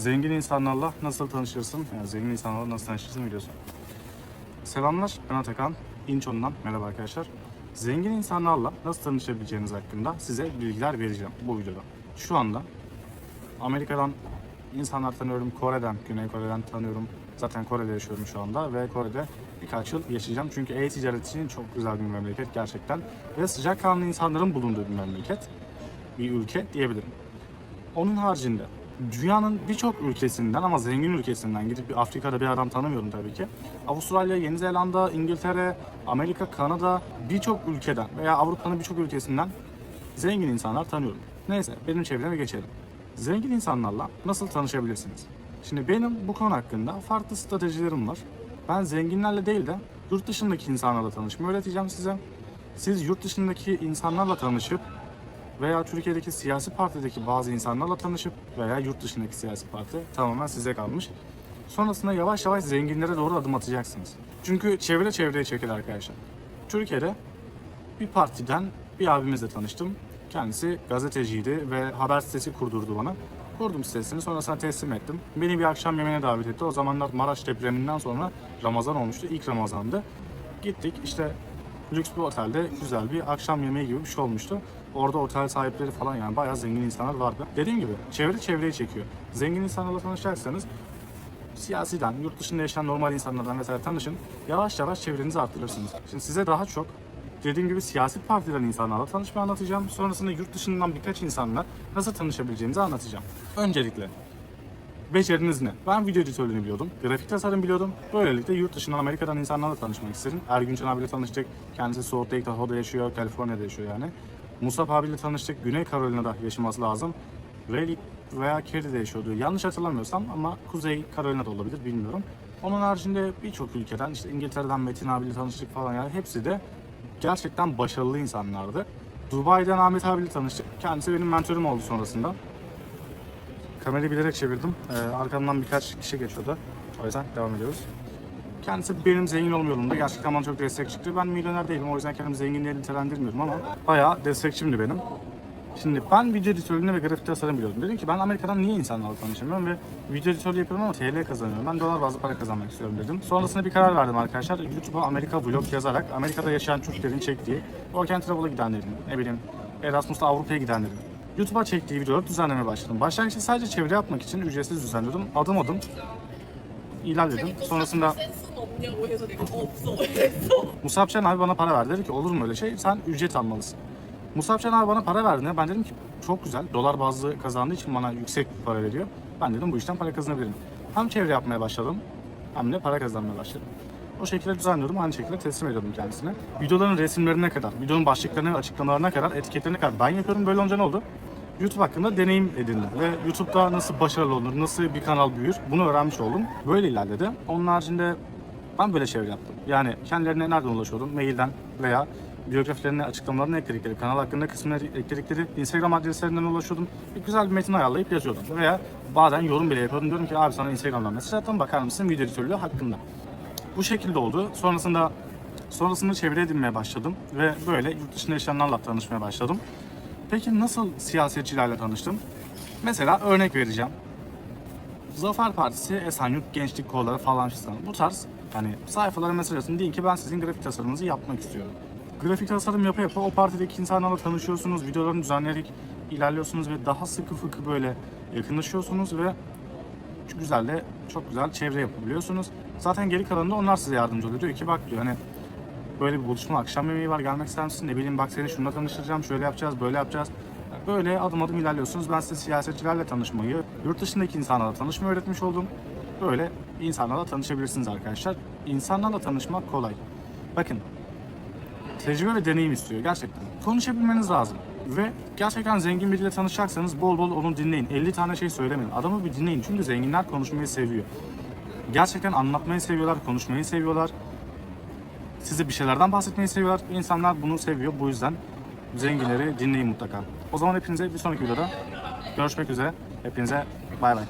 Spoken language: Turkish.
Zengin insanlarla nasıl tanışırsın? Yani zengin insanlarla nasıl tanışırsın videosu. Selamlar, ben Atakan. İnçon'dan merhaba arkadaşlar. Zengin insanlarla nasıl tanışabileceğiniz hakkında size bilgiler vereceğim bu videoda. Şu anda Amerika'dan insanlar tanıyorum, Kore'den, Güney Kore'den tanıyorum. Zaten Kore'de yaşıyorum şu anda ve Kore'de birkaç yıl yaşayacağım. Çünkü e-ticaret için çok güzel bir memleket gerçekten. Ve sıcakkanlı insanların bulunduğu bir memleket, bir ülke diyebilirim. Onun haricinde dünyanın birçok ülkesinden ama zengin ülkesinden gidip bir Afrika'da bir adam tanımıyorum tabii ki. Avustralya, Yeni Zelanda, İngiltere, Amerika, Kanada birçok ülkeden veya Avrupa'nın birçok ülkesinden zengin insanlar tanıyorum. Neyse benim çevreme geçelim. Zengin insanlarla nasıl tanışabilirsiniz? Şimdi benim bu konu hakkında farklı stratejilerim var. Ben zenginlerle değil de yurt dışındaki insanlarla tanışmayı öğreteceğim size. Siz yurt dışındaki insanlarla tanışıp veya Türkiye'deki siyasi partideki bazı insanlarla tanışıp veya yurt dışındaki siyasi parti tamamen size kalmış. Sonrasında yavaş yavaş zenginlere doğru adım atacaksınız. Çünkü çevre çevreye çekilir arkadaşlar. Türkiye'de bir partiden bir abimizle tanıştım. Kendisi gazeteciydi ve haber sitesi kurdurdu bana. Kurdum sitesini sonrasında teslim ettim. Beni bir akşam yemeğine davet etti. O zamanlar Maraş depreminden sonra Ramazan olmuştu. İlk Ramazan'dı. Gittik işte lüks bir otelde güzel bir akşam yemeği gibi bir şey olmuştu. Orada otel sahipleri falan yani bayağı zengin insanlar vardı. Dediğim gibi çevre çevreyi çekiyor. Zengin insanlarla tanışacaksanız siyasiden, yurt dışında yaşayan normal insanlardan vesaire tanışın. Yavaş yavaş çevrenizi arttırırsınız. Şimdi size daha çok dediğim gibi siyasi partiden insanlarla tanışmayı anlatacağım. Sonrasında yurt dışından birkaç insanla nasıl tanışabileceğinizi anlatacağım. Öncelikle beceriniz ne? Ben video editörlüğünü biliyordum, grafik tasarım biliyordum. Böylelikle yurt dışından Amerika'dan insanlarla tanışmak istedim. Ergünçen abiyle tanıştık. Kendisi Salt Lake yaşıyor, Kaliforniya'da yaşıyor yani. Musab abiyle tanıştık. Güney Carolina'da yaşaması lazım. Raleigh veya Kerry'de yaşıyordu. Yanlış hatırlamıyorsam ama Kuzey Carolina'da olabilir bilmiyorum. Onun haricinde birçok ülkeden işte İngiltere'den Metin abiyle tanıştık falan yani hepsi de gerçekten başarılı insanlardı. Dubai'den Ahmet abiyle tanıştık. Kendisi benim mentorum oldu sonrasında. Kamerayı bilerek çevirdim. Ee, arkamdan birkaç kişi geçiyordu. O yüzden devam ediyoruz. Kendisi benim zengin olma yolumda gerçekten bana çok destek çıktı. Ben milyoner değilim o yüzden kendimi zengin diye nitelendirmiyorum ama bayağı destekçimdi benim. Şimdi ben video editörlüğünü ve grafik tasarım biliyordum. Dedim ki ben Amerika'dan niye insanlarla tanışamıyorum ve video editörlüğü yapıyorum ama TL kazanıyorum. Ben dolar bazlı para kazanmak istiyorum dedim. Sonrasında bir karar verdim arkadaşlar. YouTube'a Amerika vlog yazarak Amerika'da yaşayan Türklerin çektiği Work and Travel'a gidenlerin, ne bileyim Erasmus'ta Avrupa'ya gidenlerin YouTube'a çektiği videoları düzenlemeye başladım. Başlangıçta sadece çeviri yapmak için ücretsiz düzenliyordum. Adım adım ilerledim. Sonrasında 센스는 없냐고 해서 내가 없어 그랬어. Musab Can abi bana para verdi. Dedi ki olur mu öyle şey? Sen ücret almalısın. Musab Can abi bana para verdi. Ben dedim ki çok güzel. Dolar bazlı kazandığı için bana yüksek bir para veriyor. Ben dedim bu işten para kazanabilirim. Hem çevre yapmaya başladım hem de para kazanmaya başladım. O şekilde düzenliyordum. Aynı şekilde teslim ediyordum kendisine. Videoların resimlerine kadar, videonun başlıklarına, açıklamalarına kadar, etiketlerine kadar ben yapıyorum. Böyle olunca ne oldu? YouTube hakkında deneyim edindim ve YouTube'da nasıl başarılı olur, nasıl bir kanal büyür bunu öğrenmiş oldum. Böyle ilerledi. Onun haricinde ben böyle çevre yaptım. Yani kendilerine nereden ulaşıyordum? Mailden veya biyografilerine, açıklamalarına ekledikleri, kanal hakkında kısmına ekledikleri Instagram adreslerinden ulaşıyordum. Bir güzel bir metin ayarlayıp yazıyordum. Veya bazen yorum bile yapıyordum. Diyorum ki abi sana Instagram'dan mesaj attım bakar mısın video editörlüğü hakkında. Bu şekilde oldu. Sonrasında sonrasında çevre edinmeye başladım ve böyle yurt dışında yaşayanlarla tanışmaya başladım. Peki nasıl siyasetçilerle tanıştım? Mesela örnek vereceğim. Zafer Partisi, Esenyurt Gençlik Kolları falan filan. Bu tarz hani sayfalara mesaj atın deyin ki ben sizin grafik tasarımınızı yapmak istiyorum. Grafik tasarım yapa yapa o partideki insanlarla tanışıyorsunuz, videolarını düzenleyerek ilerliyorsunuz ve daha sıkı fıkı böyle yakınlaşıyorsunuz ve güzel de çok güzel çevre yapabiliyorsunuz. Zaten geri kalanında onlar size yardımcı oluyor. Diyor ki bak diyor hani böyle bir buluşma akşam yemeği var gelmek ister misin? Ne bileyim bak seni şununla tanıştıracağım, şöyle yapacağız, böyle yapacağız. Böyle adım adım ilerliyorsunuz. Ben size siyasetçilerle tanışmayı, yurt dışındaki insanlarla tanışmayı öğretmiş oldum. Böyle insanlarla tanışabilirsiniz arkadaşlar. İnsanlarla tanışmak kolay. Bakın tecrübe ve deneyim istiyor gerçekten. Konuşabilmeniz lazım. Ve gerçekten zengin biriyle tanışacaksanız bol bol onu dinleyin. 50 tane şey söylemeyin. Adamı bir dinleyin. Çünkü zenginler konuşmayı seviyor. Gerçekten anlatmayı seviyorlar, konuşmayı seviyorlar. Size bir şeylerden bahsetmeyi seviyorlar. İnsanlar bunu seviyor. Bu yüzden zenginleri dinleyin mutlaka. O zaman hepinize bir sonraki videoda görüşmek üzere. Hepinize bay bay.